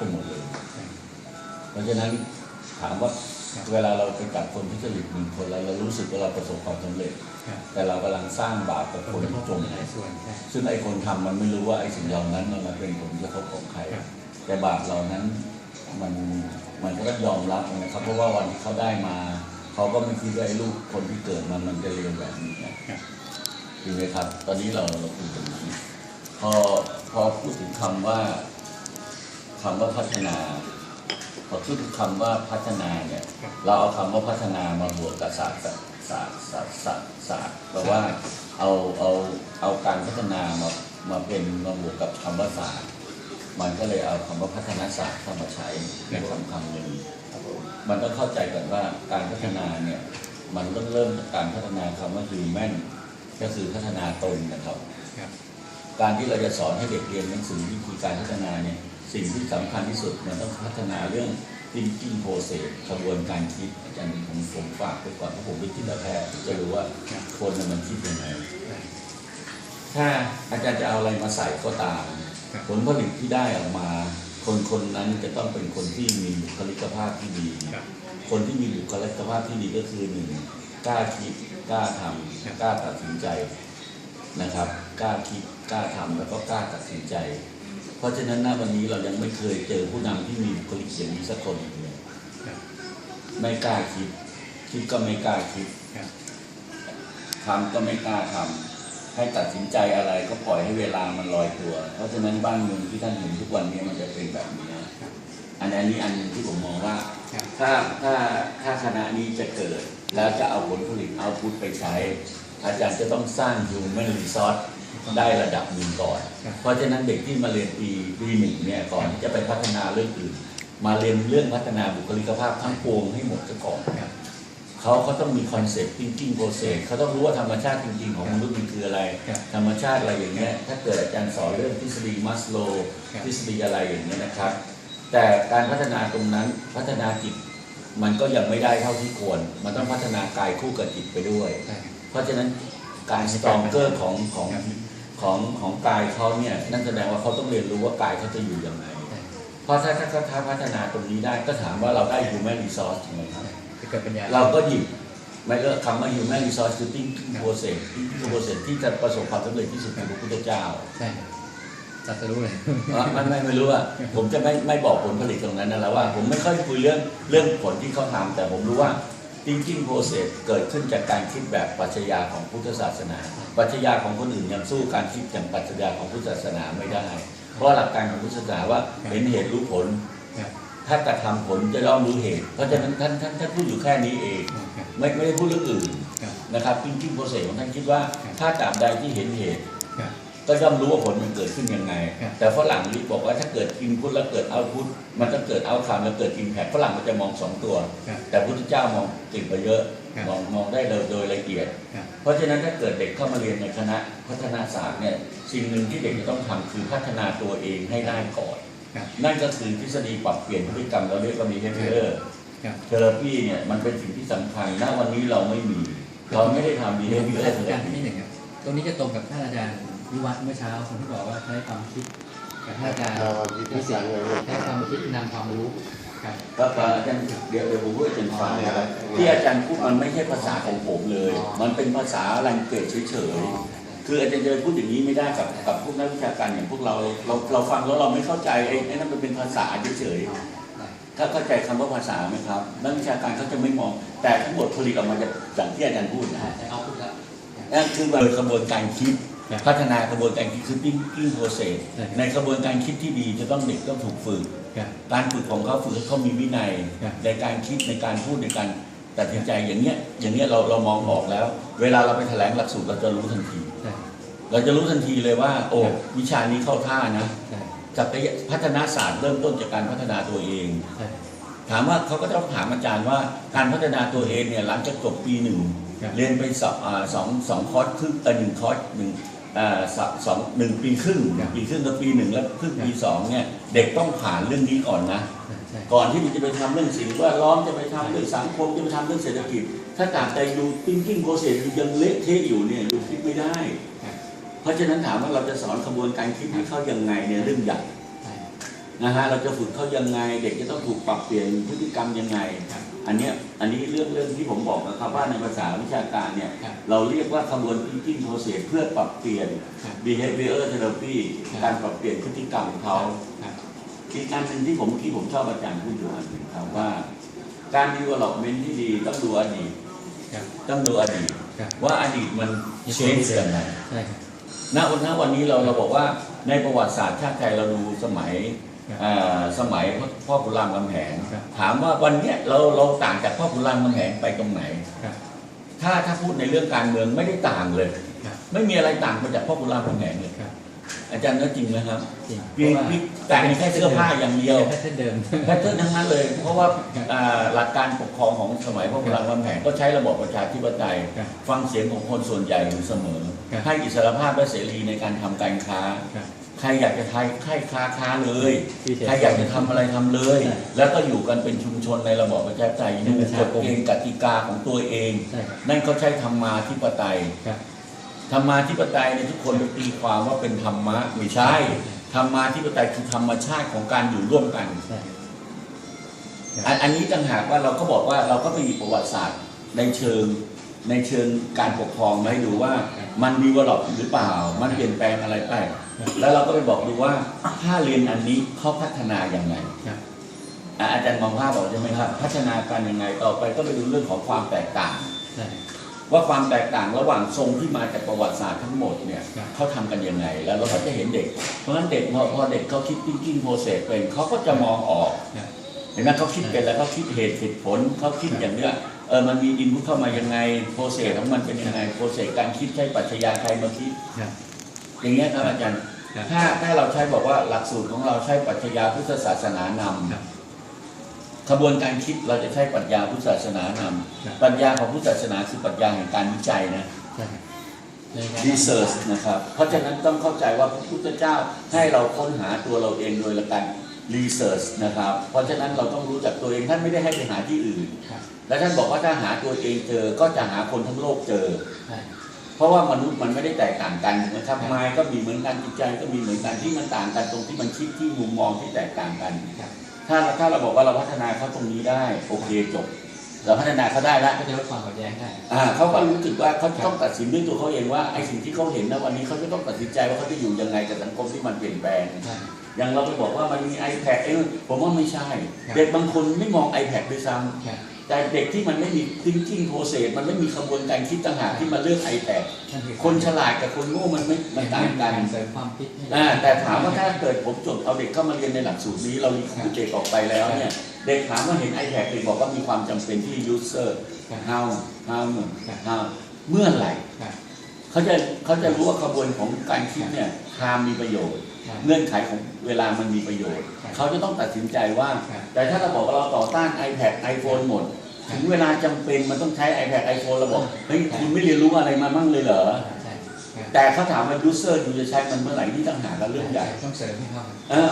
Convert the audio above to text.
กันหมดเลยเพราะฉะนั้นถามว่าเวลาเราไปจับคนที่จริตหนึ่งคนแล้วเรารู้สึกว่าเราประสบความสำเร็จครับแต่เรากำลังสร้างบาปกับคนที่จมหลายส่วนใช่ซึ่งไอ้คนทำมันไม่รู้ว่าไอ้สิ่งเหล่านั้นมันเป็นผลกระทบของใครครับแต่บาปเหล่านั้นมันมันก็ต้องยอมรับนะครับ เพราะว่าวันที่เขาได้มา เขาก็ไม่คิดว่าไอ้ลูกคนที่เกิดมามันจะเรียนแบบนี้นะครับจริงไหมครับ ตอนนี้เราเราคุยตรงนี้พอพอพูดถึงคำว่า คำว่าพัฒนาพอพูดถึงคำว่าพัฒนาเนี่ย เราเอาคำว่าพัฒนามาบวกกับศาสตร์ศาสตร์ศาสตร์ศาสตร์ศาสตร์ศาสตร์แปลว่าเอาเอาเอาการพัฒนามามาเป็นมาบวกกับคำว่าศาสตร์มันก็เลยเอาคำว่าพัฒนาศาสตร์เข้ามาใช้ในคำคำหนึ่งมันต้องเข้าใจก่อนว่าการพัฒนาเนี่ยมันต้องเริ่มจากการพัฒนาคำว่า human ก็คือพัฒนาตนนะครับครับ การที่เราจะสอนให้เด็กเรียนหนังสือวิธีการพัฒนาเนี่ย สิ่งที่สำคัญที่สุดมันต้องพัฒนาเรื่อง thinking process กระบวนการคิดอาจารย์ผมผมฝากไปก่อนเพราะผมเป็นจิตแพทย์จะรู้ว่าคนน่ะมันคิดยังไงถ้าอาจารย์จะเอาอะไรมาใส่ก็ตามครับผลผลิตที่ได้ออกมา คนคนนั้นจะต้องเป็นคนที่มีบุคลิกภาพที่ดีครับคนที่มีบุคลิกภาพที่ดีก็คือหนึ่งกล้าคิดกล้าทครับำกล้าตัดสินใจนะครับกล้าคิดกล้าทำแล้วก็กล้าตัดสินใจ เพราะฉะนั้นณวันนี้เรายังไม่เคยเจอผู้นำที่มีบุคลิกอย่างนี้สักคนเลยครับไม่กล้าคิด คิดก็ไม่กล้าคิดครับทำก็ไม่กล้าทำให้ตัดสินใจอะไรก็ปล่อยให้เวลามันลอยตัว เพราะฉะนั้นบ้านเมืองที่ท่านเห็นทุกวันนี้มันจะเป็นแบบนี้อันนี้อันหนึงที่ผมมองว่าครับถ้าถ้าถ้าคณะนี้จะเกิด แล้วจะเอาผลผลิตเอาพุทไปใช้ อาจารย์จะต้องสร้าง human resource ได้ระดับหนึ่งก่อนครับเพราะฉะนั้นเด็กที่มาเรียนปีปีหนึ่งเนี่ยก่อนที่จะไปพัฒนาเรื่องอื่น มาเรียนเรื่องพัฒนาบุคลิกภาพทั้งปวงให้หมดซะก่อนครับเขาเขาต้องมีคอนเซ็ปต์ thinking process เขาต้องรู้ว่าธรรมชาติจริง ๆ ของมนุษย์มันคืออะไรครับธรรมชาติอะไรอย่างเงี้ยถ้าเกิดอาจารย์สอนเรื่องทฤษฎีมัสโลครับทฤษฎีอะไรอย่างเงี้ยนะครับ แต่การพัฒนาตรงนั้นพัฒนาจิตมันก็ยังไม่ได้เท่าที่ควร มันต้องพัฒนากายคู่กับจิตไปด้วยใช่เพราะฉะนั้นการสตรองเกอร์ของของครับ ของของกายเขาเนี่ยนั่นแสดงว่าเขาต้องเรียนรู้ว่ากายเขาจะอยู่ยังไงใช่เพราะถ้าถ้าถ้าถ้าพัฒนาตรงนี้ได้ก็ถามว่าเราได้ human resource ใช่ไหมครับจะเกิดปัญญาเราก็หยิบไม่ก็คำว่า human resource คือ thinking process thinking process ที่จะประสบความสำเร็จที่สุดคือพระพุทธเจ้าใช่ตัดสรู้เลยอะไม่ไม่ไม่รู้อะผมจะไม่ไม่บอกผลผลิตตรงนั้นนะแล้วว่า ผมไม่ค่อยคุยเรื่องเรื่องผลที่เขาทำแต่ผมรู้ว่า thinking process เกิดขึ้นจากการคิดแบบปรัชญาของพุทธศาสนา ปรัชญาของคนอื่นยังสู้การคิดอย่างปรัชญาของพุทธศาสนาไม่ได้ เพราะหลักการของพุทธศาสนาว่าเห็นเหตุรู้ผลครับถ้ากระทำผลจะย่อมรู้เหตุ เพราะฉะนั้นท่านท่านท่านพูดอยู่แค่นี้เองครับไม่ไม่ได้พูดเรื่องอื่นครับนะครับจริงๆโปรเซสของท่านคิดว่าครับถ้าตราบใดที่เห็นเหตุครับ ก็ย่อมรู้ว่าผลมันเกิดขึ้นยังไงครับแต่ฝรั่งนี่บอกว่าถ้าเกิดอินพุตแล้วเกิดเอาพุตมันจะเกิดเอาคำแล้วเกิดอิมแพคฝรั่งมันจะมองสองตัวครับแต่พุทธเจ้ามองติดไปเยอะครับมองมองได้โดยโดยละเอียดครับเพราะฉะนั้นถ้าเกิดเด็กเข้ามาเรียนในคณะพัฒนาศาสตร์เนี่ยสิ่งหนึ่งที่เด็กจะต้องทำคือพัฒนาตัวเองให้ได้ก่อนครับนั่นก็คือทฤษฎีปรับเปลี่ยนพฤติกรรมเราเรียกว่า behavior ครับเทอราพีเนี่ยมันเป็นสิ่งที่สำคัญณวันนี้เราไม่มี เราไม่ได้ทำ behavior อาเทอจาราย์พีนิดหนึ่งครับตรงนี้จะตรงกับท่านอาจารย์ วิวัฒน์เมื่อเช้าคนที่บอกว่าใช้ความคิดกับท่านอาจารย์เอาคิดที่สั่งเลยลูกใช้ความคิดนำความรู้ครับก็อาจารย์เดี๋ยวเดี๋ยวผมพูดให้อาจารย์ฟังนะครับที่อาจารย์พูดมันไม่ใช่ภาษาของผมเลย มันเป็นภาษาลังเกตเฉยๆคืออาจารย์จะไปพูดอย่างนี้ไม่ได้กับกับพวกนักวิชาการอย่างพวกเราเราเราฟังแล้วเราไม่เข้าใจไอ้ไอ้นั่นมันเป็นภาษาเฉยๆถ้าเข้าใจคำว่าภาษาไหมครับนักวิชาการเขาจะไม่มอง แต่ทั้งหมดผลิตออกมาจากอย่างที่อาจารย์พูดนะใช้เอาพูดแล้วนั่นคือโดยกระบวนการคิดครับ พัฒนากระบวนการคิดคือ thinking process ใช่ครับในกระบวนการคิดที่ดีจะต้องเด็กต้องถูกฝึกครับการฝึกของเขาฝึกให้เขามีวินัยครับในการคิดในการพูดในการตัดสินใจอย่างเงี้ยอย่างเงี้ยเราเรามองออกแล้ว เวลาเราไปแถลงหลักสูตรเราจะรู้ทันทีใช่เราจะรู้ทันทีเลยว่า โอ้ครับวิชานี้เข้าท่านะใช่จักรยพัฒนาศาสตร์เริ่มต้นจากการพัฒนาตัวเองใช่ถามว่าเขาก็ต้องถามอาจารย์ว่าการพัฒนาตัวเองเนี่ยหลังจากจบปีหนึ่งครับเรียนไปสองอ่าสองสองคอร์สครึ่งเอ่อหนึ่งคอร์สหนึ่งอ่า สองสองหนึ่งปีครึ่งครับปีครึ่งกับปีหนึ่งแล้วครึ่งครับปีสองเนี่ยเด็กต้องผ่านเรื่องนี้ก่อนนะใช่ใช่ก่อนที่มันจะไปทำเรื่องสิ่งแวดล้อมจะไปทำเรื่องสังคมจะไปทำเรื่องเศรษฐกิจ ถ้าตามใจดู thinking process ยังเละเทะอยู่เนี่ยดูคิดไม่ได้ครับเพราะฉะนั้นถามว่าเราจะสอนกระบวนการคิดให้เขายังไงเนี่ยเรื่องใหญ่ใช่ นะฮะเราจะฝึกเขายังไง เด็กจะต้องถูกปรับเปลี่ยนพฤติกรรมยังไงครับอันเนี้ยอันนี้เรื่องเรื่องที่ผมบอกนะครับว่าในภาษาวิชาการเนี่ยครับเราเรียกว่าขบวน thinking process เพื่อปรับเปลี่ยนครับ behavior therapy ครับการปรับเปลี่ยนพฤติกรรมของเขาครับอีกอันหนึ่งที่ผมเมื่อกี้ผมชอบอาจารย์พูดอยู่อันหนึ่งครับว่า การ development ที่ดีต้องดูอดีตครับต้องดูอดีตครับว่าอดีตมันเชนเสื่อมไหนใช่ครับณวันณวันนี้เราเราบอกว่าในประวัติศาสตร์ชาติไทยเราดูสมัยครับเอ่อ สมัยพ่อขุนรามคำแหงถามว่าวันนี้เราเราต่างจากพ่อขุนรามคำแหงไปตรงไหนถ้าถ้าพูดในเรื่องการเมืองไม่ได้ต่างเลย ไม่มีอะไรต่างไปจากพ่อขุนรามคำแหงเลยอาจารย์ก็จริงนะครับจริงเพียงแต่แค่เสื้อผ้าอย่างเดียวแค่เดิมแพทเทิร์นทั้งนั้นเลย เพราะว่าอ่าหลักการปกครองของสมัยพระพลังรามคำแหงก็ใช้ระบบประชาธิปไตย ฟังเสียงของคนส่วนใหญ่อยู่เสมอ ให้อิสรภาพและเสรีในการทำการค้า ใครอยากจะทายใครค้าค้าเลยที่เสียใครอยากจะทำอะไรทำเลยใช่แล้วก็อยู่กันเป็นชุมชนในระบอบประชาธิปไตยเป็นดูประกชาฎคมเกณฑ์กติกาของตัวเองใช่ครับนั่นเขาใช้ธรรมาธิปไตยครับธรรมาธิปไตยเนี่ยทุกคนไปตีความว่าเป็นธรรมะไม่ใช่ธรรมาธิปไตยคือธรรมชาติของการอยู่ร่วมกันใช่อันอันนี้ต่างหากว่าเราก็บอกว่าเราก็ไปมีประวัติศาสตร์ในเชิง ในเชิงการปกครองมาให้ดูว่ามันดีวลลอปหรือเปล่า มันเปลี่ยนแปลงอะไรไป แล้วเราก็ไปบอกดูว่าถ้าเรียนอันนี้เขาพัฒนาอย่างไรครับอะอาจารย์มองภาพบอกใช่ไหมครับ พัฒนาการยังไงต่อไปก็ไปดูเรื่องของความแตกต่างใช่ว่าความแตกต่างระหว่างทรงที่มาจากประวัติศาสตร์ทั้งหมดเนี่ยครับเขาทำกันยังไง แล้วเราก็จะเห็นเด็ก เพราะฉะนั้นเด็กพอพอเด็กเขาคิด thinking process เป็นเขาก็จะมองออกครับเห็นไหมเขาคิดเป็นแล้วเขาคิดเหตุเหตุผลเขาคิดอย่างเนี้ย เออมันมีอินพุตเข้ามายังไงโปรเซสของมันเป็นยังไงโปรเซสการคิดใช้ปรัชญาใครมาคิดครับอย่างเงี้ยครับอาจารย์ครับถ้าถ้าเราใช้บอกว่าหลักสูตรของเราใช้ปรัชญาพุทธศาสนานำครับขบวนการคิดเราจะใช้ปรัชญาพุทธศาสนานครับำปรัชญาของพุทธศาสนาคือปรัชญาแห่งการวิจัยนะใช่ครับในการ research นะครับ เพราะฉะนั้นต้องเข้าใจว่าพระพุทธเจ้าให้เราค้นหาตัวเราเองโดยละกา ร research นะครับ เพราะฉะนั้นเราต้องรู้จักตัวเองท่านไม่ได้ให้ไปหาที่อื่นครับและท่านบอกว่าถ้าหาตัวเองเจอก็จะหาคนทั้งโลกเจอใช่เพราะว่ามนุษย์มันไม่ได้แตกต่างกันนะครับครับมายก็มีเหมือนกันจิตใจก็มีเหมือนกันที่มันต่างกันตรงที่มันคิดที่มุมมองที่แตกต่างกันครับถ้าถ้าเราบอกว่าเราพัฒนาเขาตรงนี้ได้โอเคจบ เราพัฒนาเขาได้แล้วก็จะลดความขัดแย้งได้อ่าเขาก็รู้สึกว่าเขาครับต้องตัดสินด้วยตัวเขาเองว่าไอ้สิ่งที่เขาเห็นนะวันนี้เขาจะต้องตัดสินใจว่าเขาจะอยู่ยังไงกับสังคมที่มันเปลี่ยนแปลงใช่อย่างเราไปบอกว่ามันมี iPad เอ้ยผมว่าไม่ใช่ครับเด็กบางคนไม่มอง iPad ด้วยซ้ำครับ แต่เด็กที่มันไม่มี thinking process มันไม่มีขบวนการคิดต่างหากที่มาเลือก iPad นั่นคือคนฉลาดกับคนโง่มันไม่มันต่างกันเสริมความคิดให้อ่าแต่ถามว่าถ้าเกิดผมจบเอาเด็กเข้ามาเรียนในหลักสูตรนี้ เรารีคูเด็กออกไปแล้วเนี่ยเด็กถามว่าเห็น iPad เด็กบอกว่ามีความจำเป็นที่ user ครับ how how ครับ how เมื่อไหร่ครับเขาจะเขาจะรู้ว่าขบวนของการคิดเนี่ยทามมีประโยชน์ครับ เงื่อนไขของเวลามันมีประโยชน์ครับเขาจะต้องตัดสินใจว่าครับแต่ถ้าเราบอกว่าเราต่อต้าน iPad iPhone หมดครับถึงเวลาจำเป็นมันต้องใช้ iPad iPhone เราบอกเฮ้ยคุณไม่เรียนรู้อะไรมามั่งเลยเหรอใช่ครับแต่เขาถามว่า user อยู่จะใช้มันเมื่อไหร่ที่ต่างหากกันเรื่องใหญ่ต้องเสริมให้เข้าเออ